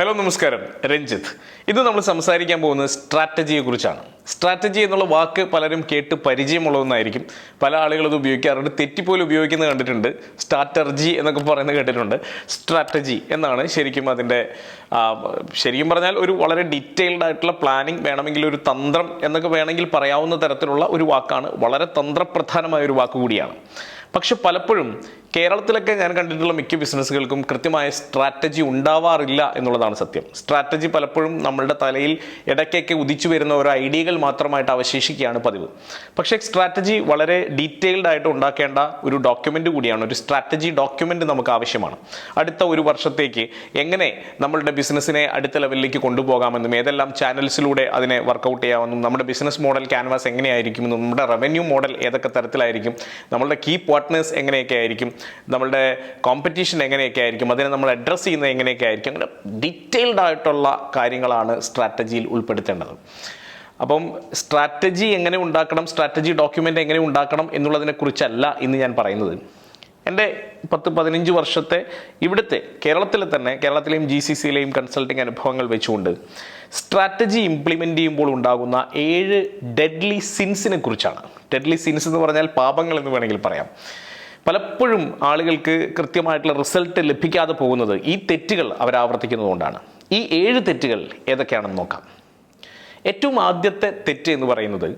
Hello നമസ്കാരം. രഞ്ജിത്ത്. ഇന്ന് നമ്മൾ സംസാരിക്കാൻ പോകുന്നത് സ്ട്രാറ്റജിയെ കുറിച്ചാണ് സ്ട്രാറ്റജി എന്നുള്ള വാക്ക് പലരും കേട്ട് പരിചയമുള്ളതെന്നായിരിക്കും. പല ആളുകളും ഉപയോഗിക്കാറുണ്ട്. തെറ്റിപ്പോലും ഉപയോഗിക്കുന്നത് കണ്ടിട്ടുണ്ട്. സ്ട്രാറ്റർജി എന്നൊക്കെ പറയുന്നത് കേട്ടിട്ടുണ്ട്. സ്ട്രാറ്റജി എന്നാണ് ശരിക്കും അതിന്റെ ശരിക്കും പറഞ്ഞാൽ ഒരു വളരെ ഡീറ്റെയിൽഡ് ആയിട്ടുള്ള പ്ലാനിങ് വേണമെങ്കിൽ ഒരു തന്ത്രം എന്നൊക്കെ വേണമെങ്കിൽ പറയാവുന്ന തരത്തിലുള്ള ഒരു വാക്കാണ്. വളരെ തന്ത്രപ്രധാനമായ ഒരു വാക്ക് കൂടിയാണ്. പക്ഷെ പലപ്പോഴും കേരളത്തിലൊക്കെ ഞാൻ കണ്ടിട്ടുള്ള മിക്ക ബിസിനസ്സുകൾക്കും കൃത്യമായ സ്ട്രാറ്റജി ഉണ്ടാവാറില്ല എന്നുള്ളതാണ് സത്യം. സ്ട്രാറ്റജി പലപ്പോഴും നമ്മളുടെ തലയിൽ ഇടയ്ക്കൊക്കെ ഉദിച്ചു വരുന്ന ഓരോ ഐഡിയകൾ മാത്രമായിട്ട് അവശേഷിക്കുകയാണ് പതിവ്. പക്ഷേ സ്ട്രാറ്റജി വളരെ ഡീറ്റെയിൽഡ് ആയിട്ട് ഉണ്ടാക്കേണ്ട ഒരു ഡോക്യുമെന്റ് കൂടിയാണ്. ഒരു സ്ട്രാറ്റജി ഡോക്യുമെന്റ് നമുക്ക് ആവശ്യമാണ്. അടുത്ത ഒരു വർഷത്തേക്ക് എങ്ങനെ നമ്മളുടെ ബിസിനസ്സിനെ അടുത്ത ലെവലിലേക്ക് കൊണ്ടുപോകാമെന്നും ഏതെല്ലാം ചാനൽസിലൂടെ അതിനെ വർക്കൗട്ട് ചെയ്യാമെന്നും നമ്മുടെ ബിസിനസ് മോഡൽ ക്യാൻവാസ് എങ്ങനെയായിരിക്കുമെന്നും നമ്മുടെ റവന്യൂ മോഡൽ ഏതൊക്കെ തരത്തിലായിരിക്കും നമ്മളുടെ കീ പാർട്ട്നേഴ്സ് എങ്ങനെയൊക്കെ ആയിരിക്കും? നമ്മളുടെ കോമ്പറ്റീഷൻ എങ്ങനെയൊക്കെ ആയിരിക്കും? അതിനെ നമ്മൾ അഡ്രസ്സ് ചെയ്യുന്നത് എങ്ങനെയൊക്കെ ആയിരിക്കും? അങ്ങനെ ഡീറ്റെയിൽഡ് ആയിട്ടുള്ള കാര്യങ്ങളാണ് സ്ട്രാറ്റജിയിൽ ഉൾപ്പെടുത്തേണ്ടത്. അപ്പം സ്ട്രാറ്റജി എങ്ങനെ ഉണ്ടാക്കണം? സ്ട്രാറ്റജി ഡോക്യുമെന്റ് എങ്ങനെ ഉണ്ടാക്കണം? എന്നുള്ളതിനെക്കുറിച്ചല്ല ഇന്ന് ഞാൻ പറയുന്നത്. എന്റെ പത്ത് പതിനഞ്ച് വർഷത്തെ ഇവിടുത്തെ കേരളത്തിലെ തന്നെ കേരളത്തിലെയും ജി സി സിയിലെയും കൺസൾട്ടിങ് അനുഭവങ്ങൾ വെച്ചുകൊണ്ട് സ്ട്രാറ്റജി ഇംപ്ലിമെന്റ് ചെയ്യുമ്പോൾ ഉണ്ടാകുന്ന ഏഴ് ഡെഡ്ലി സിൻസിനെ കുറിച്ചാണ്. ഡെഡ്ലി സിൻസ് എന്ന് പറഞ്ഞാൽ പാപങ്ങൾ എന്ന് വേണമെങ്കിൽ പറയാം. പലപ്പോഴും ആളുകൾക്ക് കൃത്യമായിട്ടുള്ള റിസൾട്ട് ലഭിക്കാതെ പോകുന്നത് ഈ തെറ്റുകൾ അവർ ആവർത്തിക്കുന്നതുകൊണ്ടാണ് ഈ ഏഴ് തെറ്റുകൾ ഏതൊക്കെയാണെന്ന് നോക്കാം. ഏറ്റവും ആദ്യത്തെ തെറ്റ് എന്ന് പറയുന്നത്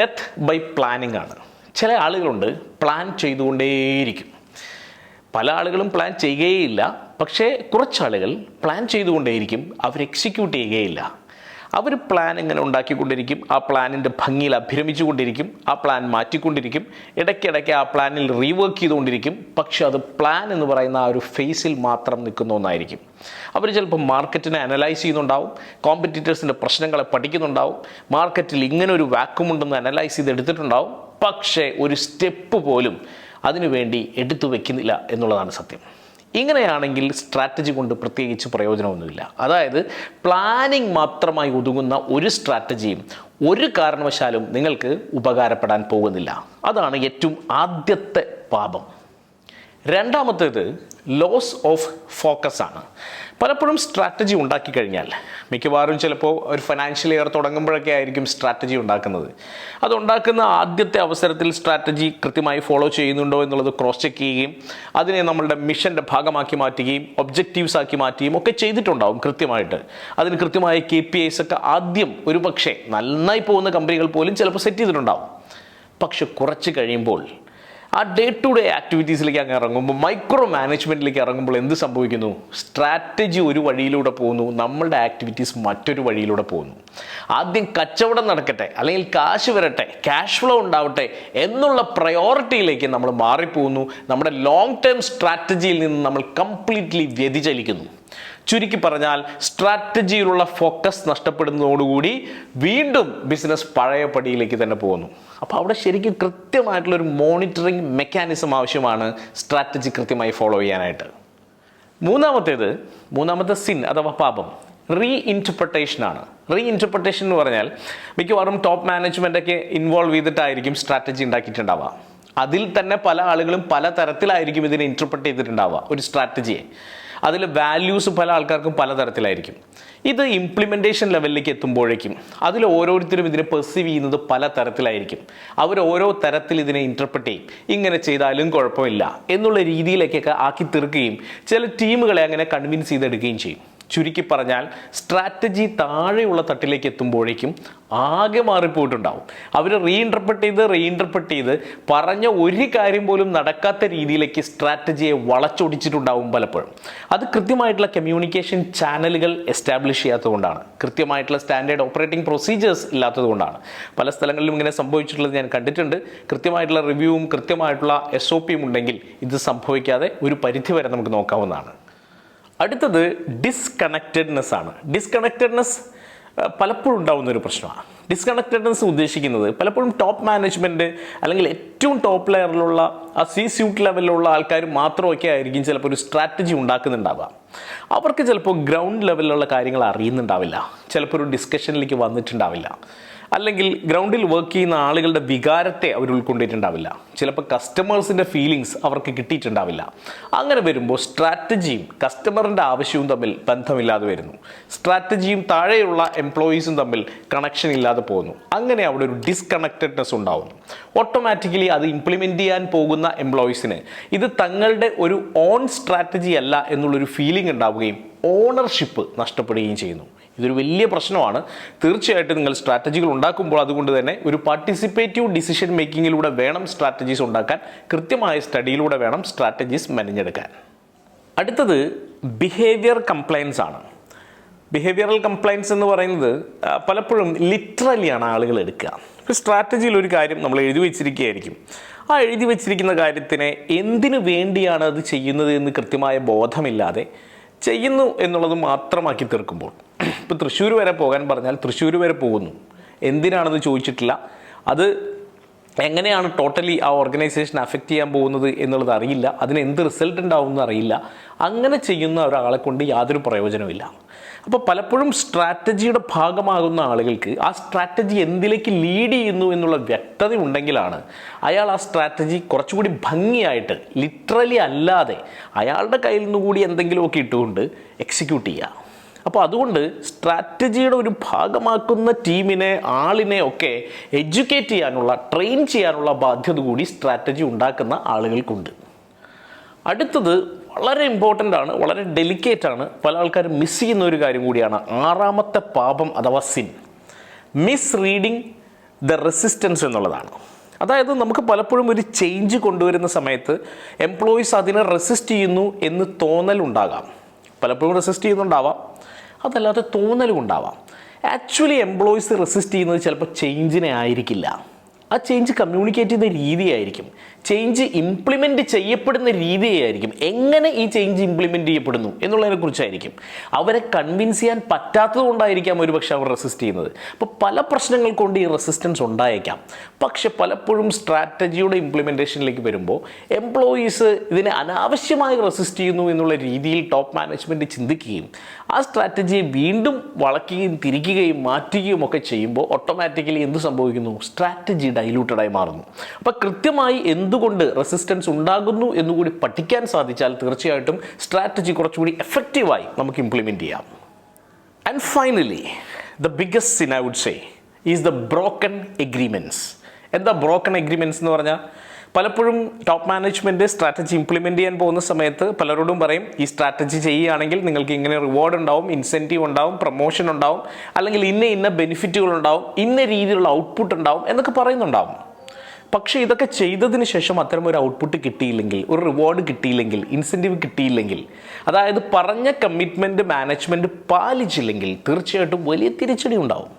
ഡെത്ത് ബൈ പ്ലാനിംഗ് ആണ്. ചില ആളുകളുണ്ട് പ്ലാൻ ചെയ്തുകൊണ്ടേയിരിക്കും. പല ആളുകളും പ്ലാൻ ചെയ്യുകയില്ല. പക്ഷേ കുറച്ചാളുകൾ പ്ലാൻ ചെയ്തുകൊണ്ടേയിരിക്കും. അവർ എക്സിക്യൂട്ട് ചെയ്യുകയില്ല. അവർ പ്ലാൻ ഇങ്ങനെ ഉണ്ടാക്കിക്കൊണ്ടിരിക്കും. ആ പ്ലാനിന്റെ ഭംഗിയിൽ അഭിരമിച്ചുകൊണ്ടിരിക്കും. ആ പ്ലാൻ മാറ്റിക്കൊണ്ടിരിക്കും. ഇടയ്ക്കിടയ്ക്ക് ആ പ്ലാനിൽ റീവർക്ക് ചെയ്തുകൊണ്ടിരിക്കും. പക്ഷെ അത് പ്ലാൻ എന്ന് പറയുന്ന ആ ഒരു ഫേസിൽ മാത്രം നിൽക്കുന്ന ഒന്നായിരിക്കും. അവർ ചിലപ്പോൾ മാർക്കറ്റിനെ അനലൈസ് ചെയ്യുന്നുണ്ടാവും. കോമ്പറ്റീറ്റേഴ്സിന്റെ പ്രശ്നങ്ങളെ പഠിക്കുന്നുണ്ടാവും. മാർക്കറ്റിൽ ഇങ്ങനെ ഒരു വാക്യൂം ഉണ്ടെന്ന് അനലൈസ് ചെയ്ത് എടുത്തിട്ടുണ്ടാവും പക്ഷേ ഒരു സ്റ്റെപ്പ് പോലും അതിനുവേണ്ടി എടുത്തു വെക്കുന്നില്ല എന്നുള്ളതാണ് സത്യം. ഇങ്ങനെയാണെങ്കിൽ സ്ട്രാറ്റജി കൊണ്ട് പ്രത്യേകിച്ച് പ്രയോജനമൊന്നുമില്ല. അതായത് പ്ലാനിങ് മാത്രമായി ഒതുങ്ങുന്ന ഒരു സ്ട്രാറ്റജിയും ഒരു കാരണവശാലും നിങ്ങൾക്ക് ഉപകാരപ്പെടാൻ പോകുന്നില്ല. അതാണ് ഏറ്റവും ആദ്യത്തെ പാപം. രണ്ടാമത്തേത് ലോസ് ഓഫ് ഫോക്കസ് ആണ്. പലപ്പോഴും സ്ട്രാറ്റജി ഉണ്ടാക്കി കഴിഞ്ഞാൽ മിക്കവാറും ചിലപ്പോൾ ഒരു ഫൈനാൻഷ്യൽ ഇയർ തുടങ്ങുമ്പോഴൊക്കെ ആയിരിക്കും സ്ട്രാറ്റജി ഉണ്ടാക്കുന്നത്. അത് ഉണ്ടാക്കുന്ന ആദ്യത്തെ അവസരത്തിൽ സ്ട്രാറ്റജി കൃത്യമായി ഫോളോ ചെയ്യുന്നുണ്ടോ എന്നുള്ളത് ക്രോസ് ചെക്ക് ചെയ്യുകയും അതിനെ നമ്മളുടെ മിഷന്റെ ഭാഗമാക്കി മാറ്റുകയും ഒബ്ജക്റ്റീവ്സ് ആക്കി മാറ്റുകയും ഒക്കെ ചെയ്തിട്ടുണ്ടാവും കൃത്യമായിട്ട്. അതിന് കൃത്യമായ കെ പി ഐസ് ഒക്കെ ആദ്യം ഒരു പക്ഷേ നന്നായി പോകുന്ന കമ്പനികൾ പോലും ചിലപ്പോൾ സെറ്റ് ചെയ്തിട്ടുണ്ടാവും. പക്ഷെ കുറച്ച് കഴിയുമ്പോൾ ആ ഡേ ടു ഡേ ആക്ടിവിറ്റീസിലേക്ക് അങ്ങ് ഇറങ്ങുമ്പോൾ മൈക്രോ മാനേജ്മെന്റിലേക്ക് ഇറങ്ങുമ്പോൾ എന്ത് സംഭവിക്കുന്നു? സ്ട്രാറ്റജി ഒരു വഴിയിലൂടെ പോകുന്നു നമ്മളുടെ ആക്ടിവിറ്റീസ് മറ്റൊരു വഴിയിലൂടെ പോകുന്നു. ആദ്യം കച്ചവടം നടക്കട്ടെ അല്ലെങ്കിൽ കാശ് വരട്ടെ ക്യാഷ് ഫ്ലോ ഉണ്ടാവട്ടെ എന്നുള്ള പ്രയോറിറ്റിയിലേക്ക് നമ്മൾ മാറിപ്പോകുന്നു. നമ്മുടെ ലോങ് ടേം സ്ട്രാറ്റജിയിൽ നിന്ന് നമ്മൾ കംപ്ലീറ്റ്ലി വ്യതിചലിക്കുന്നു. ചുരുക്കി പറഞ്ഞാൽ സ്ട്രാറ്റജിയിലുള്ള ഫോക്കസ് നഷ്ടപ്പെടുന്നതോടുകൂടി വീണ്ടും ബിസിനസ് പഴയ പടിയിലേക്ക് തന്നെ പോകുന്നു. അപ്പോൾ അവിടെ ശരിക്കും കൃത്യമായിട്ടുള്ള ഒരു മോണിറ്ററിങ് മെക്കാനിസം ആവശ്യമാണ് സ്ട്രാറ്റജി കൃത്യമായി ഫോളോ ചെയ്യാനായിട്ട്. മൂന്നാമത്തേത് മൂന്നാമത്തെ സിൻ അഥവാ പാപം റീ ഇന്റർപ്രിട്ടേഷൻ ആണ്. റീ ഇന്റർപ്രിട്ടേഷൻ എന്ന് പറഞ്ഞാൽ മിക്കവാറും ടോപ്പ് മാനേജ്മെന്റ് ഒക്കെ ഇൻവോൾവ് ചെയ്തിട്ടായിരിക്കും സ്ട്രാറ്റജി ഉണ്ടാക്കിയിട്ടുണ്ടാവുക. അതിൽ തന്നെ പല ആളുകളും പല തരത്തിലായിരിക്കും ഇതിനെ ഇന്റർപ്രറ്റ് ചെയ്തിട്ടുണ്ടാവുക ഒരു സ്ട്രാറ്റജിയെ അതിൽ വാല്യൂസ് പല ആൾക്കാർക്കും പലതരത്തിലായിരിക്കും. ഇത് ഇംപ്ലിമെന്റേഷൻ ലെവലിലേക്ക് എത്തുമ്പോഴേക്കും അതിൽ ഓരോരുത്തരും ഇതിനെ പെർസീവ് ചെയ്യുന്നത് പല തരത്തിലായിരിക്കും അവർ ഓരോ തരത്തിൽ ഇതിനെ ഇന്റർപ്രറ്റ് ചെയ്യും. ഇങ്ങനെ ചെയ്താലും കുഴപ്പമില്ല എന്നുള്ള രീതിയിലേക്കൊക്കെ ആക്കി തീർക്കുകയും ചില ടീമുകളെ അങ്ങനെ കൺവിൻസ് ചെയ്തെടുക്കുകയും ചെയ്യും. ചുരുക്കി പറഞ്ഞാൽ സ്ട്രാറ്റജി താഴെയുള്ള തട്ടിലേക്ക് എത്തുമ്പോഴേക്കും ആകെ മാറിപ്പോയിട്ടുണ്ടാവും. അവർ റീഇന്റർപ്രറ്റ് ചെയ്ത് റീഇന്റർപ്രറ്റ് ചെയ്ത് പറഞ്ഞ ഒരു കാര്യം പോലും നടക്കാത്ത രീതിയിലേക്ക് സ്ട്രാറ്റജിയെ വളച്ചൊടിച്ചിട്ടുണ്ടാവും പലപ്പോഴും. അത് കൃത്യമായിട്ടുള്ള കമ്മ്യൂണിക്കേഷൻ ചാനലുകൾ എസ്റ്റാബ്ലിഷ് ചെയ്യാത്തതുകൊണ്ടാണ്. കൃത്യമായിട്ടുള്ള സ്റ്റാൻഡേർഡ് ഓപ്പറേറ്റിംഗ് പ്രൊസീജിയേഴ്സ് ഇല്ലാത്തതുകൊണ്ടാണ്. പല സ്ഥലങ്ങളിലും ഇങ്ങനെ സംഭവിച്ചിട്ടുള്ളത് ഞാൻ കണ്ടിട്ടുണ്ട്. കൃത്യമായിട്ടുള്ള റിവ്യൂവും കൃത്യമായിട്ടുള്ള എസ് ഒ പിയും ഉണ്ടെങ്കിൽ ഇത് സംഭവിക്കാതെ ഒരു പരിധി വരെ നമുക്ക് നോക്കാവുന്നതാണ്. അടുത്തത് ഡിസ്കണക്റ്റഡ്നെസ് ആണ്. ഡിസ്കണക്റ്റഡ്നെസ് പലപ്പോഴും ഉണ്ടാകുന്ന ഒരു പ്രശ്നമാണ്. ഡിസ്കണക്റ്റഡ്നെസ് ഉദ്ദേശിക്കുന്നത് പലപ്പോഴും ടോപ്പ് മാനേജ്മെന്റ് അല്ലെങ്കിൽ ഏറ്റവും ടോപ്പ് ലെയറിലുള്ള ആ സി സ്യൂട്ട് ലെവലിലുള്ള ആൾക്കാർ മാത്രമൊക്കെ ആയിരിക്കും ചിലപ്പോൾ ഒരു സ്ട്രാറ്റജി ഉണ്ടാക്കുന്നുണ്ടാവുക. അവർക്ക് ചിലപ്പോൾ ഗ്രൗണ്ട് ലെവലിലുള്ള കാര്യങ്ങൾ അറിയുന്നുണ്ടാവില്ല. ചിലപ്പോൾ ഒരു ഡിസ്കഷനിലേക്ക് വന്നിട്ടുണ്ടാവില്ല. അല്ലെങ്കിൽ ഗ്രൗണ്ടിൽ വർക്ക് ചെയ്യുന്ന ആളുകളുടെ വികാരത്തെ അവർ ഉൾക്കൊണ്ടിട്ടുണ്ടാവില്ല. ചിലപ്പോൾ കസ്റ്റമേഴ്സിന്റെ ഫീലിങ്സ് അവർക്ക് കിട്ടിയിട്ടുണ്ടാവില്ല. അങ്ങനെ വരുമ്പോൾ സ്ട്രാറ്റജിയും കസ്റ്റമറിന്റെ ആവശ്യവും തമ്മിൽ ബന്ധമില്ലാതെ വരുന്നു. സ്ട്രാറ്റജിയും താഴെയുള്ള എംപ്ലോയീസും തമ്മിൽ കണക്ഷൻ ഇല്ലാതെ പോകുന്നു. അങ്ങനെ അവിടെ ഒരു ഡിസ്കണക്റ്റഡ്നെസ് ഉണ്ടാവുന്നു. ഓട്ടോമാറ്റിക്കലി അത് ഇംപ്ലിമെന്റ് ചെയ്യാൻ പോകുന്ന എംപ്ലോയീസിന് ഇത് തങ്ങളുടെ ഒരു ഓൺ സ്ട്രാറ്റജി അല്ല എന്നുള്ളൊരു ഫീലിംഗ് ഉണ്ടാവുകയും ഓണർഷിപ്പ് നഷ്ടപ്പെടുകയും ചെയ്യുന്നു. ഇതൊരു വലിയ പ്രശ്നമാണ്. തീർച്ചയായിട്ടും നിങ്ങൾ സ്ട്രാറ്റജികൾ ഉണ്ടാക്കുമ്പോൾ അതുകൊണ്ട് തന്നെ ഒരു പാർട്ടിസിപ്പേറ്റീവ് ഡിസിഷൻ മേക്കിങ്ങിലൂടെ വേണം സ്ട്രാറ്റജീസ് ഉണ്ടാക്കാൻ. കൃത്യമായ സ്റ്റഡിയിലൂടെ വേണം സ്ട്രാറ്റജീസ് മെനഞ്ഞെടുക്കാൻ. അടുത്തത് ബിഹേവിയർ കംപ്ലയൻസ് ആണ്. ബിഹേവിയറൽ കംപ്ലയൻസ് എന്ന് പറയുന്നത് പലപ്പോഴും ലിറ്ററലിയാണ് ആളുകൾ എടുക്കുക. ഇപ്പോൾ സ്ട്രാറ്റജിയിൽ ഒരു കാര്യം നമ്മൾ എഴുതി വെച്ചിരിക്കുകയായിരിക്കും. ആ എഴുതി വെച്ചിരിക്കുന്ന കാര്യത്തിനെ എന്തിനു വേണ്ടിയാണ് അത് ചെയ്യുന്നത് എന്ന് കൃത്യമായ ബോധമില്ലാതെ ചെയ്യുന്നു എന്നുള്ളത് മാത്രമാക്കി തീർക്കുമ്പോൾ ഇപ്പോൾ തൃശ്ശൂർ വരെ പോകാൻ പറഞ്ഞാൽ തൃശ്ശൂർ വരെ പോകുന്നു. എന്തിനാണെന്ന് ചോദിച്ചിട്ടില്ല. അത് എങ്ങനെയാണ് ടോട്ടലി ആ ഓർഗനൈസേഷൻ അഫക്റ്റ് ചെയ്യാൻ പോകുന്നത് എന്നുള്ളത് അറിയില്ല. അതിന് എന്ത് റിസൾട്ട് ഉണ്ടാവും അറിയില്ല. അങ്ങനെ ചെയ്യുന്ന ഒരാളെ കൊണ്ട് യാതൊരു പ്രയോജനമില്ല അപ്പോൾ പലപ്പോഴും സ്ട്രാറ്റജിയുടെ ഭാഗമാകുന്ന ആളുകൾക്ക് ആ സ്ട്രാറ്റജി എന്തിലേക്ക് ലീഡ് ചെയ്യുന്നു എന്നുള്ള വ്യക്തത ഉണ്ടെങ്കിലാണ് അയാൾ ആ സ്ട്രാറ്റജി കുറച്ചുകൂടി ഭംഗിയായിട്ട് ലിറ്ററലി അല്ലാതെ അയാളുടെ കയ്യിൽ നിന്ന് കൂടി എന്തെങ്കിലുമൊക്കെ ഇട്ടുകൊണ്ട് എക്സിക്യൂട്ട് ചെയ്യുക. അപ്പോൾ അതുകൊണ്ട് സ്ട്രാറ്റജിയുടെ ഒരു ഭാഗമാക്കുന്ന ടീമിനെ ആളിനെ ഒക്കെ എഡ്യൂക്കേറ്റ് ചെയ്യാനുള്ള ട്രെയിൻ ചെയ്യാനുള്ള ബാധ്യത കൂടി സ്ട്രാറ്റജി ഉണ്ടാക്കുന്ന ആളുകൾക്കുണ്ട്. അടുത്തത് വളരെ ഇമ്പോർട്ടന്റ് ആണ് വളരെ ഡെലിക്കേറ്റ് ആണ്. പല ആൾക്കാരും മിസ് ചെയ്യുന്ന ഒരു കാര്യം കൂടിയാണ്. ആറാമത്തെ പാപം അഥവാ sin misreading the resistance എന്നുള്ളതാണ്. അതായത് നമുക്ക് പലപ്പോഴും ഒരു ചേഞ്ച് കൊണ്ടുവരുന്ന സമയത്ത് എംപ്ലോയീസ് അതിനെ റെസിസ്റ്റ് ചെയ്യുന്നു എന്ന് തോന്നലുണ്ടാകാം പലപ്പോഴും റെസിസ്റ്റ് ചെയ്യുന്നുണ്ടാവാം. അതല്ലാതെ തോന്നലും ഉണ്ടാവാം. ആക്ച്വലി എംപ്ലോയീസ് റെസിസ്റ്റ് ചെയ്യുന്നത് ചിലപ്പോൾ ചേഞ്ചിനെ ആയിരിക്കില്ല. ആ ചേഞ്ച് കമ്മ്യൂണിക്കേറ്റ് ചെയ്യുന്ന രീതിയായിരിക്കും. ചേഞ്ച് ഇംപ്ലിമെന്റ് ചെയ്യപ്പെടുന്ന രീതിയായിരിക്കും. എങ്ങനെ ഈ ചേഞ്ച് ഇംപ്ലിമെന്റ് ചെയ്യപ്പെടുന്നു എന്നുള്ളതിനെക്കുറിച്ചായിരിക്കും അവരെ കൺവിൻസ് ചെയ്യാൻ പറ്റാത്തത് കൊണ്ടായിരിക്കാം ഒരുപക്ഷെ അവർ റെസിസ്റ്റ് ചെയ്യുന്നത്. അപ്പോൾ പല പ്രശ്നങ്ങൾ കൊണ്ട് ഈ റെസിസ്റ്റൻസ് ഉണ്ടായേക്കാം. പക്ഷെ പലപ്പോഴും സ്ട്രാറ്റജിയുടെ ഇംപ്ലിമെന്റേഷനിലേക്ക് വരുമ്പോൾ എംപ്ലോയീസ് ഇതിനെ അനാവശ്യമായി റെസിസ്റ്റ് ചെയ്യുന്നു എന്നുള്ള രീതിയിൽ ടോപ്പ് മാനേജ്മെന്റ് ചിന്തിക്കുകയും ആ സ്ട്രാറ്റജിയെ വീണ്ടും വളയ്ക്കുകയും തിരിക്കുകയും മാറ്റുകയും ഒക്കെ ചെയ്യുമ്പോൾ ഓട്ടോമാറ്റിക്കലി എന്ത് സംഭവിക്കുന്നു? സ്ട്രാറ്റജി ഡൈലൂട്ടഡായി മാറുന്നു. അപ്പോൾ കൃത്യമായി എന്തുകൊണ്ട് റെസിസ്റ്റൻസ് ഉണ്ടാകുന്നു എന്നുകൂടി പഠിക്കാൻ സാധിച്ചാൽ തീർച്ചയായിട്ടും സ്ട്രാറ്റജി കുറച്ചുകൂടി എഫക്റ്റീവായി നമുക്ക് ഇംപ്ലിമെന്റ് ചെയ്യാം. And finally the biggest sin I would say is the broken agreements എന്താ ബ്രോക്കൺ എഗ്രിമെന്റ്സ് എന്ന് പറഞ്ഞാൽ? പലപ്പോഴും ടോപ്പ് മാനേജ്മെന്റ് സ്ട്രാറ്റജി ഇംപ്ലിമെന്റ് ചെയ്യാൻ പോകുന്ന സമയത്ത് പലരോടും പറയും ഈ സ്ട്രാറ്റജി ചെയ്യുകയാണെങ്കിൽ നിങ്ങൾക്ക് ഇങ്ങനെ റിവാർഡ് ഉണ്ടാവും ഇൻസെന്റീവ് ഉണ്ടാവും പ്രൊമോഷൻ ഉണ്ടാവും അല്ലെങ്കിൽ ഇന്ന ഇന്ന ബെനിഫിറ്റുകൾ ഉണ്ടാവും ഇന്ന രീതിയിലുള്ള ഔട്ട്പുട്ട് ഉണ്ടാവും എന്നൊക്കെ പറയുന്നുണ്ടാവും. പക്ഷേ ഇതൊക്കെ ചെയ്തതിന് ശേഷം അത്തരം ഒരു ഔട്ട്പുട്ട് കിട്ടിയില്ലെങ്കിൽ ഒരു റിവാർഡ് കിട്ടിയില്ലെങ്കിൽ ഇൻസെന്റീവ് കിട്ടിയില്ലെങ്കിൽ അതായത് പറഞ്ഞ കമ്മിറ്റ്മെന്റ് മാനേജ്മെന്റ് പാലിച്ചില്ലെങ്കിൽ തീർച്ചയായിട്ടും വലിയ തിരിച്ചടി ഉണ്ടാവും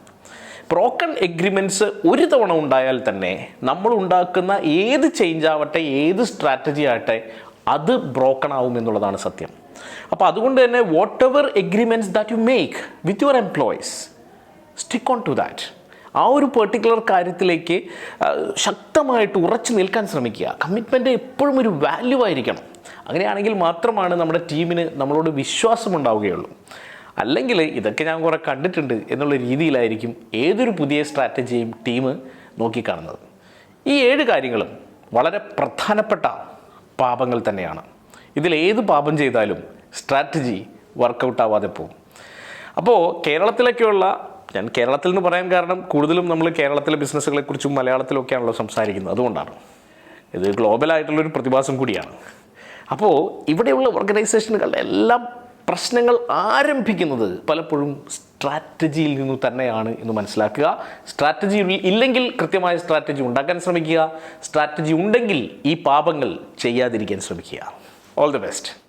ബ്രോക്കൺ എഗ്രിമെന്റ്സ് ഒരു തവണ ഉണ്ടായാൽ തന്നെ നമ്മൾ ഉണ്ടാക്കുന്ന ഏത് ചേഞ്ച് ആവട്ടെ ഏത് സ്ട്രാറ്റജി ആവട്ടെ അത് ബ്രോക്കൺ ആവും എന്നുള്ളതാണ് സത്യം. അപ്പോൾ അതുകൊണ്ട് തന്നെ whatever agreements that you make with your employees stick on to that ആ ഒരു പെർട്ടിക്കുലർ കാര്യത്തിലേക്ക് ശക്തമായിട്ട് ഉറച്ചു നിൽക്കാൻ ശ്രമിക്കുക. കമ്മിറ്റ്മെന്റ് എപ്പോഴും ഒരു വാല്യൂ ആയിരിക്കണം. അങ്ങനെയാണെങ്കിൽ മാത്രമാണ് നമ്മുടെ ടീമിന് നമ്മളോട് വിശ്വാസം ഉണ്ടാവുകയുള്ളൂ. അല്ലെങ്കിൽ ഇതൊക്കെ ഞാൻ കുറേ കണ്ടിട്ടുണ്ട് എന്നുള്ള രീതിയിലായിരിക്കും ഏതൊരു പുതിയ സ്ട്രാറ്റജിയും ടീം നോക്കിക്കാണുന്നത് ഈ ഏഴ് കാര്യങ്ങളും വളരെ പ്രധാനപ്പെട്ട പാപങ്ങൾ തന്നെയാണ്. ഇതിൽ പാപം ചെയ്താലും സ്ട്രാറ്റജി വർക്കൗട്ട് ആവാതെ പോകും. അപ്പോൾ കേരളത്തിലൊക്കെയുള്ള ഞാൻ കേരളത്തിൽ എന്ന് പറയാൻ കാരണം കൂടുതലും നമ്മൾ കേരളത്തിലെ ബിസിനസ്സുകളെക്കുറിച്ചും മലയാളത്തിലൊക്കെയാണല്ലോ സംസാരിക്കുന്നത്. അതുകൊണ്ടാണ്. ഇത് ഗ്ലോബലായിട്ടുള്ളൊരു പ്രതിഭാസം കൂടിയാണ്. അപ്പോൾ ഇവിടെയുള്ള ഓർഗനൈസേഷനുകളുടെ എല്ലാം പ്രശ്നങ്ങൾ ആരംഭിക്കുന്നത് പലപ്പോഴും സ്ട്രാറ്റജിയിൽ നിന്ന് തന്നെയാണ് എന്ന് മനസ്സിലാക്കുക. സ്ട്രാറ്റജി ഇല്ലെങ്കിൽ കൃത്യമായ സ്ട്രാറ്റജി ഉണ്ടാക്കാൻ ശ്രമിക്കുക. സ്ട്രാറ്റജി ഉണ്ടെങ്കിൽ ഈ പാപങ്ങൾ ചെയ്യാതിരിക്കാൻ ശ്രമിക്കുക. All the best